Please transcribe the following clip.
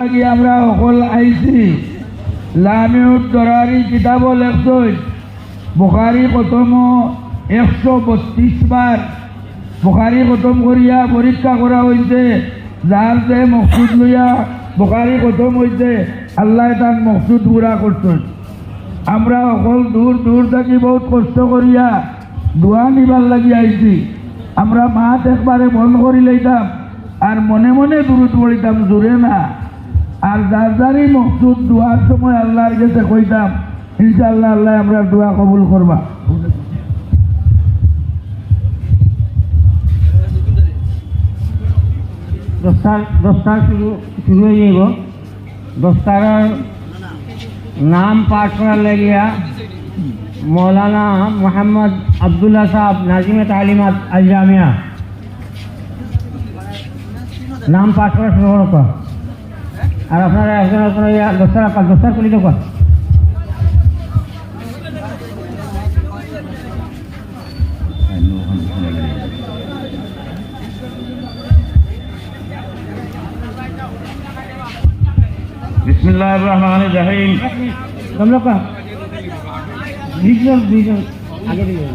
আগে আমরা অকল আইছি। লামিউদ দরারি কিতাব লেখছই বুখারি খতম একশো বত্রিশ বার বুখারি খতম করিয়া পরীক্ষা করা হয়েছে যার যে মকসুদ লইয়া বুখারি খতম হয়েছে আল্লাহ তার মকসুদ পুরা করছেন আমরা অকল দূর দূর থাকি বহুত কষ্ট করিয়া দোয়া নিবার লাগি আইছি। আমরা মাত একবারে বন্ধ করি লইতাম আর মনে মনে দূরত পড়িতাম জোরে না। আর যার যারই মকসুদ দোয়ার সময় আল্লাহর কাছে কইতাম ইনশাল্লাহ আল্লাহ আমরা দোয়া কবুল করবা। দস্তার দস্তার শুরু শুরু হয়ে যাব দস্তারের নাম পাঠ করার লাগিয়া মৌলানা মোহাম্মদ আবদুল্লাহ সাহেব নাজিমে তালিমাত আল জামিয়া নাম পাঠ করা শুরু আর আপনারা একজন ইয়া দস্তার আকাল দস্তার খুলি দেখো বিসমিল্লাহির রহমানির রহিম। তোমরা দুইজন দুইজন আগে দিকে